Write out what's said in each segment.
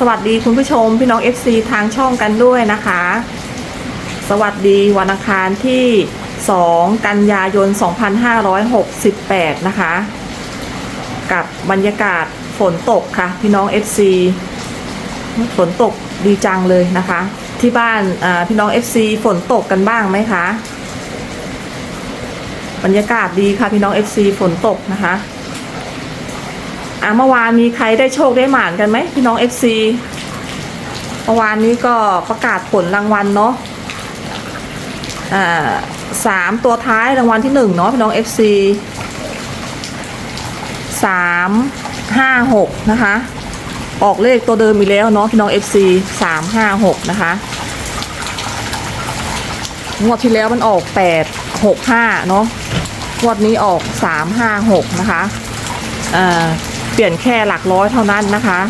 สวัสดีคุณผู้ชม พี่น้อง FC ทางช่องกันด้วยนะคะ สวัสดีวันอังคารที่ 2 กันยายน 2568 นะคะ กับบรรยากาศฝนตกค่ะ พี่น้อง FC ฝนตกดีจังเลยนะคะ ที่บ้านพี่น้อง FC ฝนตกกันบ้างไหมคะ บรรยากาศดีค่ะพี่น้อง FC ฝนตกนะคะ อะเมื่อวานมีใครได้โชคได้หมานกันไหมพี่น้อง FC เมื่อวานนี้ก็ประกาศผลรางวัลเนาะอ่าสามตัวท้ายรางวัลที่หนึ่งเนาะพี่น้อง FC สามห้าหกนะคะออกเลขตัวเดิมอีกแล้วเนาะพี่น้อง FC สามห้าหกนะคะงวดที่แล้วมันออกแปดหกห้าเนาะงวดนี้ออกสามห้าหกนะคะอ่า เปลี่ยนแค่หลักร้อยเท่านั้นนะคะ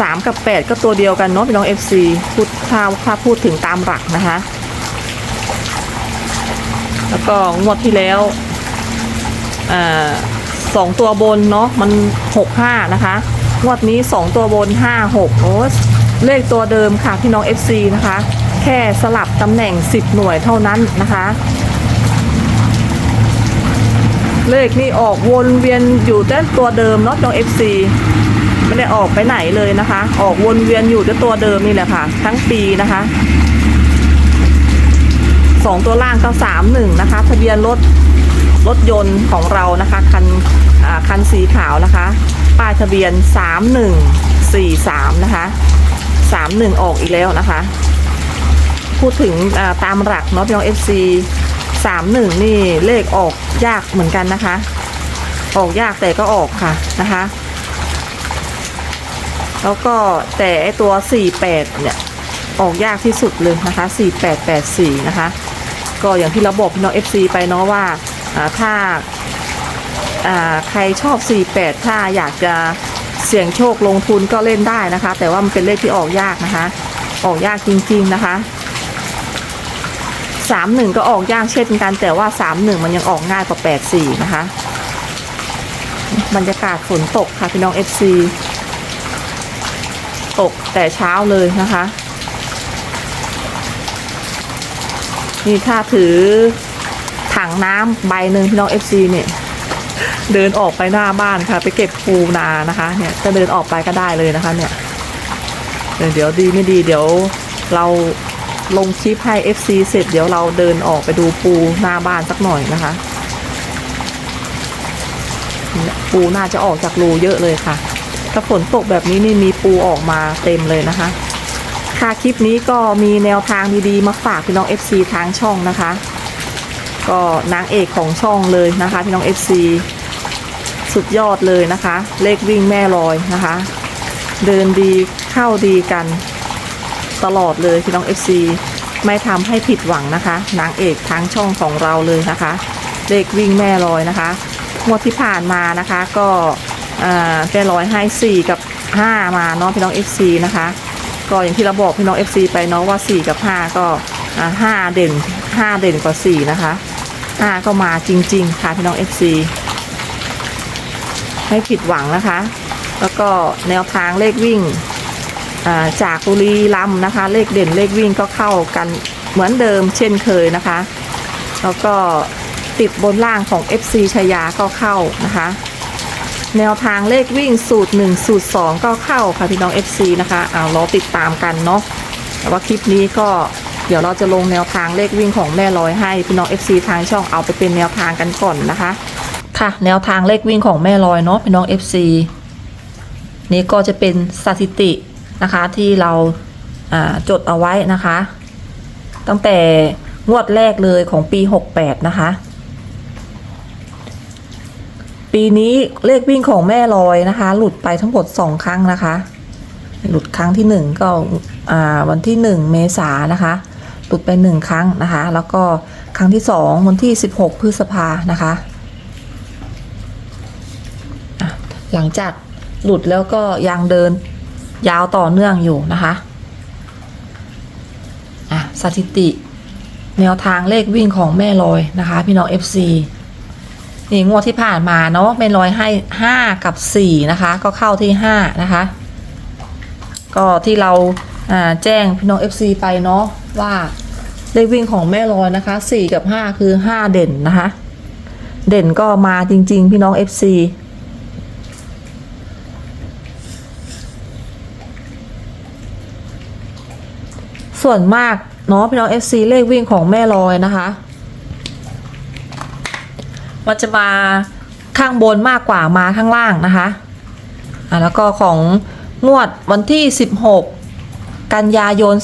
สามกับแปดก็ตัวเดียวกันเนาะพี่น้อง FC พูดถ้าถ้าพูดถึงตามหลักนะคะ แล้วก็งวดที่แล้วอสองตัวบนเนาะมันหกห้านะคะ งวดนี้สองตัวบนห้าหกโอ้เลขตัวเดิมค่ะพี่น้อง FC นะคะ แค่สลับตำแหน่ง10หน่วยเท่านั้นนะคะ เลขนี่ออกวนเวียนอยู่แต่ตัวเดิมเนาะน้อง FC ไม่ได้ออกไปไหนเลยนะคะ ออกวนเวียนอยู่แต่ตัวเดิมนี่แหละค่ะ ทั้งปีนะคะสองตัวล่างก็สามหนึ่งนะคะทะเบียนรถรถยนต์ของเรานะคะคันคันสีขาวนะคะ ป้ายทะเบียนสามหนึ่งสี่สามนะคะสามหนึ่งออกอีกแล้วนะคะ พูดถึงตามหลักเนาะพี่น้อง FC สามหนึ่งนี่เลขออกยากเหมือนกันนะคะ ออกยากแต่ก็ออกค่ะนะคะ แล้วก็แต่ไอตัว48เนี่ยออกยากที่สุดเลยนะคะ4884นะคะ ก็อย่างที่เราบอกพี่น้อง FC ไปเนาะว่าถ้าอ่าใครชอบ 48 ถ้าอยากจะเสี่ยงโชคลงทุนก็เล่นได้นะคะ แต่ว่ามันเป็นเลขที่ออกยากนะคะ ออกยากจริง ๆ นะคะ สามหนึ่งก็ออกยากเช่นกัน แต่ว่าสามหนึ่งมันยังออกง่ายกว่าแปดสี่นะคะ บรรยากาศฝนตกค่ะพี่น้องเอฟซีตกแต่เช้าเลยนะคะ นี่ถ้าถือถังน้ำใบหนึ่งพี่น้องเอฟซีเนี่ยเดินออกไปหน้าบ้านค่ะ ไปเก็บปูนานะคะเนี่ยจะเดินออกไปก็ได้เลยนะคะ เนี่ยเดี๋ยวดีไม่ดีเดี๋ยวเรา ลงคลิปให้ FC เสร็จเดี๋ยวเราเดินออกไปดูปูหน้าบ้านสักหน่อยนะคะ ปูน่าจะออกจากรูเยอะเลยค่ะ ถ้าฝนตกแบบนี้นี่มีปูออกมาเต็มเลยนะคะ ค่ะคลิปนี้ก็มีแนวทางดีๆมาฝากพี่น้อง FC ทางช่องนะคะ ก็นางเอกของช่องเลยนะคะพี่น้อง FC สุดยอดเลยนะคะ เลขวิ่งแม่ลอยนะคะ เดินดีเข้าดีกัน ตลอดเลยพี่น้อง FC ไม่ทำให้ผิดหวังนะคะ นางเอกทั้งช่องของเราเลยนะคะ เลขวิ่งแม่ลอยนะคะงวดที่ผ่านมานะคะก็อ่าแม่ลอยให้4กับ5มาเนาะพี่น้อง FC นะคะก็อย่างที่เราบอกพี่น้อง FC ไปเนาะว่า 4 กับ 5 ก็อ่า5เด่น 5 เด่นกว่า 4 นะคะ 5 ก็มาจริง ๆ ค่ะพี่น้อง FC ไม่ผิดหวังนะคะ แล้วก็แนวทางเลขวิ่ง จากบุรีรัมนะคะ เลขเด่นเลขวิ่งก็เข้ากันเหมือนเดิมเช่นเคยนะคะ แล้วก็ติดบนล่างของ FC ชยาก็เข้านะคะ แนวทางเลขวิ่งสูตร 1 สูตร 2 ก็เข้าค่ะพี่น้อง FC นะคะเอารอติดตามกันเนาะแต่ว่าคลิปนี้ก็เดี๋ยวเราจะลงแนวทางเลขวิ่งของแม่ลอยให้พี่น้อง FC ทางช่องเอาไปเป็นแนวทางกันก่อนนะคะ ค่ะ แนวทางเลขวิ่งของแม่ลอยเนาะพี่น้อง FC นี่ก็จะเป็นสถิติ นะคะที่เราจดเอาไว้นะคะ ตั้งแต่งวดแรกเลยของปี 68 นะคะ ปีนี้เลขวิ่งของแม่ลอยนะคะ หลุดไปทั้งหมด 2 ครั้งนะคะ หลุดครั้งที่ 1 ก็วันที่ 1 เมษานะคะ หลุดไป 1 ครั้งนะคะ แล้วก็ครั้งที่ 2 วันที่ 16 พฤษภานะคะะหลังจากหลุดแล้วก็ยังเดิน ยาวต่อเนื่องอยู่นะคะอะสถิติ แนวทางเลขวิ่งของแม่ลอยนะคะ พี่น้อง FC นี่งวดที่ผ่านมาเนาะไม่ลอยให้ห้ากับสี่นะคะ ก็เข้าที่ห้านะคะ ก็ที่เราอ่าแจ้งพี่น้อง FC ไปเนาะว่าเลขวิ่งของแม่ลอยนะคะสี่กับห้าคือห้าเด่นนะคะ เด่นก็มาจริง ๆ พี่น้อง FC ส่วนมากเนาะพี่น้อง FC เลขวิ่งของแม่ลอยนะคะมันจะมาข้างบนมากกว่ามาข้างล่างนะคะอะแล้วก็ของงวดวันที่ 16 กันยายน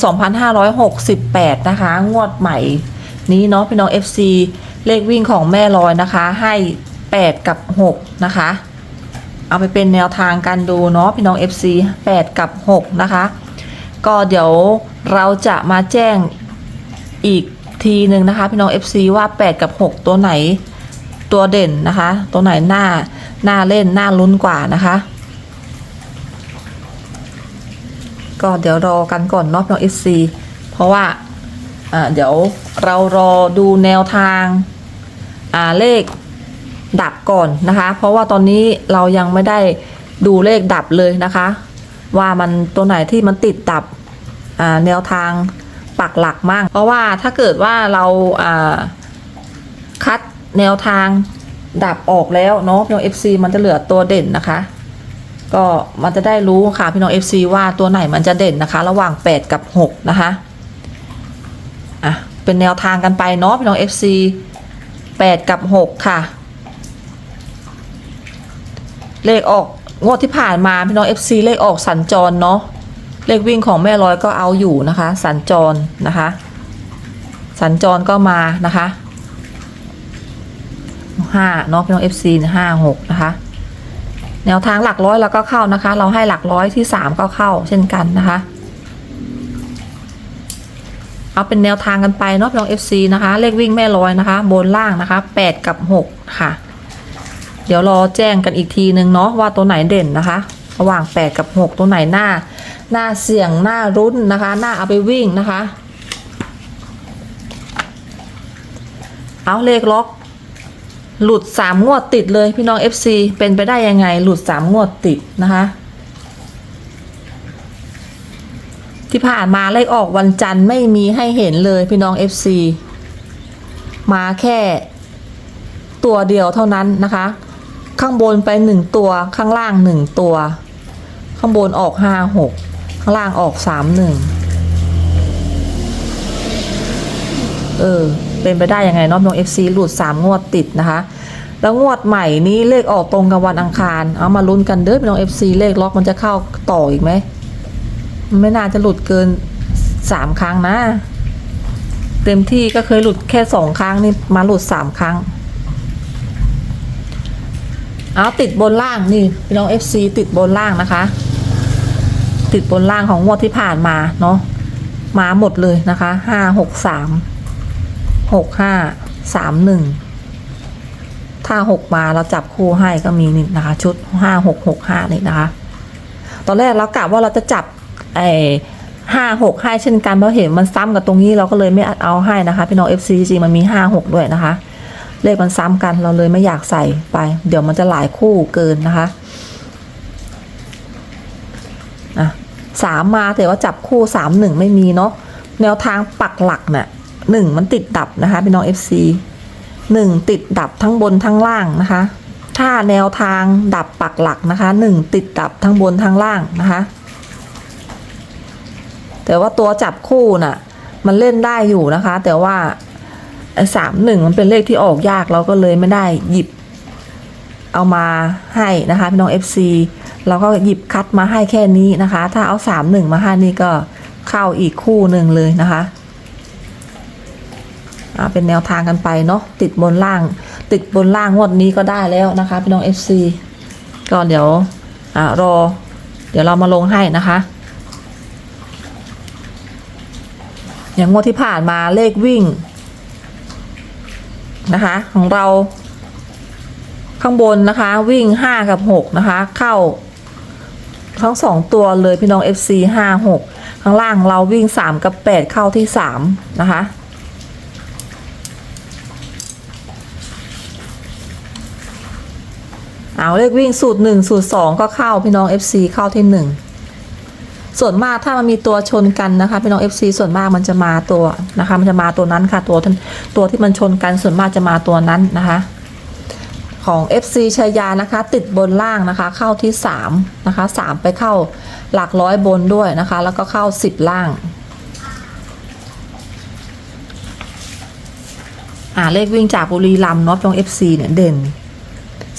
2568 นะคะ งวดใหม่นี้เนาะพี่น้อง FC เลขวิ่งของแม่ลอยนะคะ ให้ 8 กับ 6 นะคะ เอาไปเป็นแนวทางการดูเนาะพี่น้อง FC 8 กับ 6 นะคะ ก็เดี๋ยวเราจะมาแจ้งอีกทีหนึ่งนะคะ พี่น้อง FC ว่า 8 กับ 6 ตัวไหนตัวเด่นนะคะ ตัวไหนหน้าหน้าเล่นหน้าลุ้นกว่านะคะ ก็เดี๋ยวรอกันก่อนเนาะน้องเอฟซีเพราะว่าเดี๋ยวเรารอดูแนวทางาเลขดับก่อนนะคะ เพราะว่าตอนนี้เรายังไม่ได้ดูเลขดับเลยนะคะ ว่ามันตัวไหนที่มันติดดับแนวทางปักหลักมาก เพราะว่าถ้าเกิดว่าเราอ่าคัดแนวทางดับออกแล้วเนาะพี่น้อง FC มันจะเหลือตัวเด่นนะคะ ก็มันจะได้รู้ค่ะพี่น้อง FC ว่าตัวไหนมันจะเด่นนะคะ ระหว่าง 8 กับ 6 นะคะอะเป็นแนวทางกันไปเนาะพี่น้อง FC 8 กับ 6 ค่ะ เลขออก งวดที่ผ่านมาพี่น้อง FC เลขออกสัญจรเนาะเลขวิ่งของแม่ร้อยก็เอาอยู่นะคะ สัญจรนะคะ สัญจรก็มานะคะห้าเนาะพี่น้อง FC ห้าหกนะคะ แนวทางหลักร้อยแล้วก็เข้านะคะ เราให้หลักร้อยที่สามก็เข้าเช่นกันนะคะ เอาเป็นแนวทางกันไปเนาะพี่น้อง FC นะคะ เลขวิ่งแม่ร้อยนะคะ บนล่างนะคะแปดกับหกค่ะ ดี๋ยวรอแจ้งกันอีกทีนึงเนาะว่าตัวไหนเด่นนะคะ ระหว่างแปดกับหกตัวไหนหน้า หน้าเสี่ยงหน้ารุ้นนะคะ หน้าเอาไปวิ่งนะคะ เอาเลขล็อก หลุดสามงวดติดเลยพี่น้อง FC เป็นไปได้ยังไง หลุดสามงวดติดนะคะที่ผ่านมาเลขออกวันจันทร์ไม่มีให้เห็นเลยพี่น้อง FC มาแค่ตัวเดียวเท่านั้นนะคะ ข้างบนไปหนึ่งตัวข้างล่างหนึ่งตัว ข้างบนออกห้าหกข้างล่างออกสามหนึ่งเออเป็นไปได้ยังไงนาะพี่น้อง FC หลุด3งวดติดนะคะ แล้วงวดใหม่นี้เลขออกตรงกับวันอังคาร เอามาลุ้นกันเด้อพี่น้อง FC เลขล็อกมันจะเข้าต่ออีกไหมมันไม่น่าจะหลุดเกิน3ครั้งนะ เต็มที่ก็เคยหลุดแค่2ครั้งนี่มาหลุด3ครั้ง เอาติดบนล่างนี่พี่น้อง FC ติดบนล่างนะคะ ติดบนล่างของงวดที่ผ่านมาเนาะมาหมดเลยนะคะห้าหกสามหกห้าสามหนึ่งถ้าหกมาเราจับคู่ให้ก็มีนี่นะคะ ชุดห้าหกหกห้านี่นะคะ ตอนแรกเรากะว่าเราจะจับไอ้ห้าหกให้เช่นกันเพราะเห็นมันซ้ำกับตรงนี้เราก็เลยไม่เอาให้นะคะ พี่น้อง FC จริงมันมีห้าหกด้วยนะคะ เลขมันซ้ำกันเราเลยไม่อยากใส่ไป เดี๋ยวมันจะหลายคู่เกินนะคะอะสามมาแต่ว่าจับคู่สามหนึ่งไม่มีเนาะแนวทางปักหลักเนี่ยหนึ่งมันติดดับนะคะพี่น้อง FC หนึ่งติดดับทั้งบนทั้งล่างนะคะ ถ้าแนวทางดับปักหลักนะคะหนึ่งติดดับทั้งบนทั้งล่างนะคะ แต่ว่าตัวจับคู่น่ะมันเล่นได้อยู่นะคะ แต่ว่า สามหนึ่งมันเป็นเลขที่ออกยากเราก็เลยไม่ได้หยิบ เอามาให้นะคะพี่น้อง FC เราก็หยิบคัดมาให้แค่นี้นะคะ ถ้าเอาสามหนึ่งมาให้นี่ก็เข้าอีกคู่หนึ่งเลยนะคะเป็นแนวทางกันไปเนาะติดบนล่าง ติดบนล่างงวดนี้ก็ได้แล้วนะคะพี่น้อง FC ก็เดี๋ยวอรอ เดี๋ยวเรามาลงให้นะคะ อย่างงวดที่ผ่านมาเลขวิ่ง นะคะ ของเรา ข้างบนนะคะ วิ่ง5กับ6นะคะ เข้า ทั้งสองตัวเลยพี่น้อง FC 5 6ข้างล่างเราวิ่ง3กับ8เข้าที่3นะคะเอาเลขวิ่งสูตรหนึ่งสูตรสองก็เข้าพี่น้อง FC เข้าที่หนึ่ง ส่วนมากถ้ามันมีตัวชนกันนะคะพี่น้อง FC ส่วนมากมันจะมาตัวนะคะ มันจะมาตัวนั้นค่ะตัวที่ตัวที่มันชนกันส่วนมากจะมาตัวนั้นนะคะ ของ FC ชัยานะคะ ติดบนล่างนะคะ เข้าที่3นะคะ3ไปเข้าหลักร้อยบนด้วยนะคะ แล้วก็เข้า 10 ล่างอ่าเลขวิ่งจากบุรีรัมย์เนาะตรง FC เนี่ยเด่น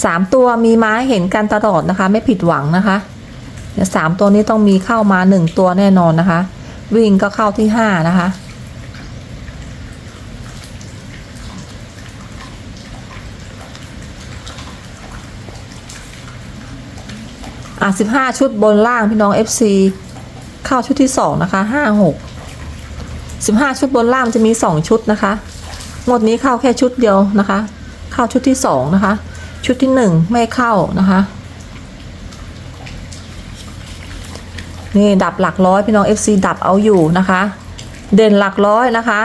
สามตัวมีมาให้เห็นกันตลอดนะคะ ไม่ผิดหวังนะคะ สามตัวนี้ต้องมีเข้ามาหนึ่งตัวแน่นอนนะคะ วิ่งก็เข้าที่ห้านะคะ อะสิบห้าชุดบนล่างพี่น้อง FC เข้าชุดที่สองนะคะห้าหกสิบห้าชุดบนล่างจะมีสองชุดนะคะงวดนี้เข้าแค่ชุดเดียวนะคะ เข้าชุดที่สองนะคะ ชุดที่หนึ่งไม่เข้านะคะ นี่ดับหลักร้อยพี่น้อง FC ดับเอาอยู่นะคะ เด่นหลักร้อยนะคะ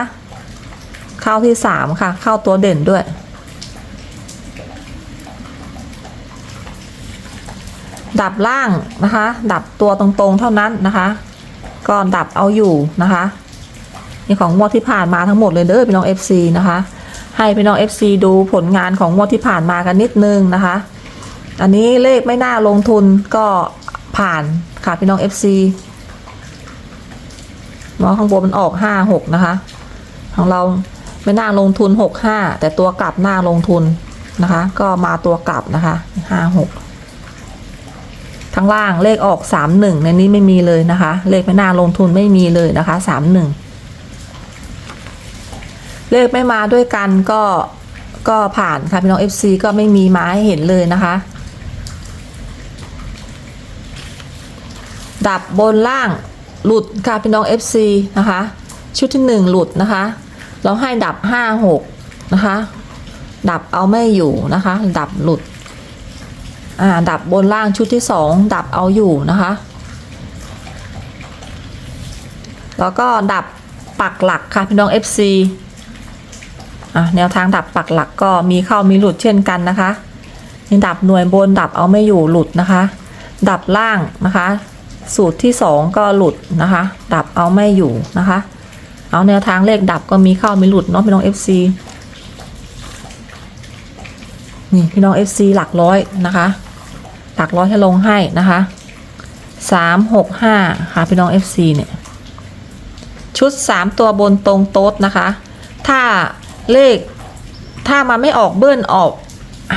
เข้าที่สามค่ะ เข้าตัวเด่นด้วย ดับล่างนะคะ ดับตัวตรงๆเท่านั้นนะคะก็ดับเอาอยู่นะคะนี่ของงวดที่ผ่านมาทั้งหมดเลยเด้อพี่น้อง FC นะคะ ให้พี่น้อง FC ดูผลงานของงวดที่ผ่านมากันนิดนึงนะคะ อันนี้เลขไม่น่าลงทุนก็ผ่าน ค่ะพี่น้อง FC เนาะข้างบนมันออก5 6นะคะ ของเราไม่น่าลงทุน6 5แต่ตัวกลับน่าลงทุนนะคะ ก็มาตัวกลับนะคะ5 6ข้างล่างเลขออก3 1ในนี้ไม่มีเลยนะคะ เลขไม่น่าลงทุนไม่มีเลยนะคะ3 1เลขไม่มาด้วยกันก็ก็ผ่านค่ะพี่น้อง FC ก็ไม่มีมาให้เห็นเลยนะคะ ดับบนล่างหลุดค่ะพี่น้อง FC นะคะ ชุดที่ 1 หลุดนะคะ เราให้ดับ 5 6 นะคะ ดับเอาไม่อยู่นะคะ ดับหลุดอ่าดับบนล่างชุดที่ 2 ดับเอาอยู่นะคะ แล้วก็ดับปักหลักค่ะพี่น้อง FC อะแนวทางดับปักหลักก็มีเข้ามีหลุดเช่นกันนะคะนี่ดับหน่วยบนดับเอาไม่อยู่หลุดนะคะ ดับล่างนะคะ สูตรที่ 2 ก็หลุดนะคะ ดับเอาไม่อยู่นะคะ เอาแนวทางเลขดับก็มีเข้ามีหลุดเนาะพี่น้อง FC นี่พี่น้อง FC หลักร้อยนะคะ หลักร้อยที่ลงให้นะคะสามหกห้าค่ะพี่น้อง FC เนี่ย ชุด 3 ตัวบนตรงโต๊ดนะคะ ถ้าเลขถ้ามันไม่ออกเบิ้ลออก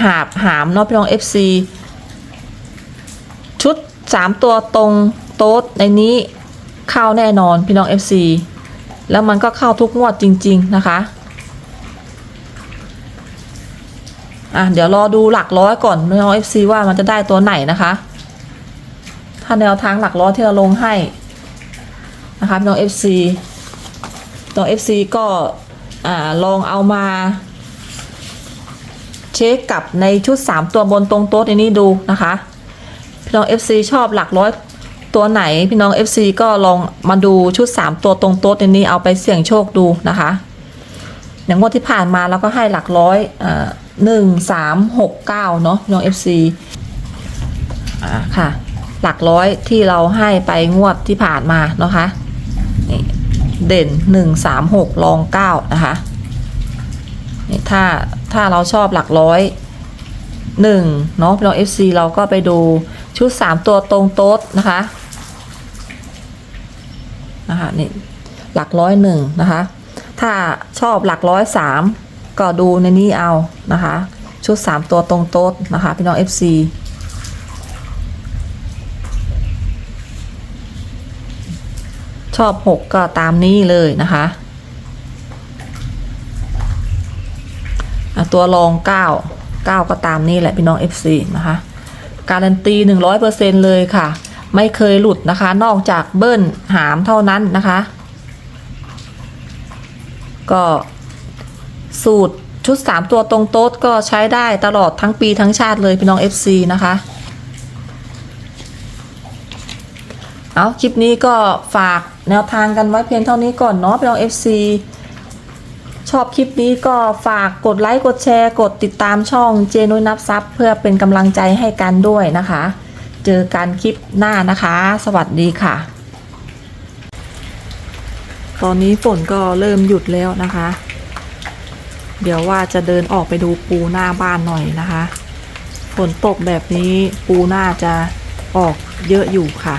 หาบหามเนาะพี่น้อง FC ชุด3ตัวตรงโต๊ดในนี้เข้าแน่นอนพี่น้อง FC แล้วมันก็เข้าทุกงวดจริง ๆ นะคะ อะ เดี๋ยวรอดูหลักร้อยก่อนพี่น้อง FC ว่ามันจะได้ตัวไหนนะคะ ถ้าแนวทางหลักร้อยที่เราลงให้นะคะพี่น้อง FC น้อง FC ก็อ่าลองเอามาเช็คกับในชุด 3 ตัวบนตรงโต๊ะในนี้ดูนะคะ พี่น้อง FC ชอบหลักร้อยตัวไหนพี่น้อง FC ก็ลองมาดูชุด 3 ตัวตรงโต๊ะในนี้เอาไปเสี่ยงโชคดูนะคะอย่างงวดที่ผ่านมาเราก็ให้หลักร้อยหนึ่งสามหกเก้าเนาะพี่น้อง FC อ่าค่ะ หลักร้อยที่เราให้ไปงวดที่ผ่านมาเนาะคะนี่เด่นหนึ่งสามหกรองเก้านะคะนี่ถ้าถ้าเราชอบหลักร้อย หนึ่งเนาะพี่น้อง FC เราก็ไปดูชุดสามตัวตรงโต๊ดนะคะนะคะนี่หลักร้อยหนึ่งนะคะ ถ้าชอบหลักร้อยสามก็ดูในนี้เอานะคะ ชุด 3 ตัวตรงโต๊ดนะคะพี่น้อง FC ชอบ 6 ก็ตามนี้เลยนะคะอะตัวรอง 9 9ก็ตามนี้แหละพี่น้อง FC นะคะการันตี100%เลยค่ะ ไม่เคยหลุดนะคะ นอกจากเบิ้ลหามเท่านั้นนะคะ ก็สูตรชุด3ตัวตรงโต๊ดก็ใช้ได้ตลอดทั้งปีทั้งชาติเลยพี่น้อง FC นะคะเอาคลิปนี้ก็ฝากแนวทางกันไว้เพียงเท่านี้ก่อนเนาะพี่น้อง FC ชอบคลิปนี้ก็ฝากกดไลค์กดแชร์ กดติดตามช่องเจนุยนับซับเพื่อเป็นกำลังใจให้กันด้วยนะคะ เจอกันคลิปหน้านะคะ สวัสดีค่ะ ตอนนี้ฝนก็เริ่มหยุดแล้วนะคะ เดี๋ยวว่าจะเดินออกไปดูปูหน้าบ้านหน่อยนะคะ ฝนตกแบบนี้ปูหน่าจะออกเยอะอยู่ค่ะ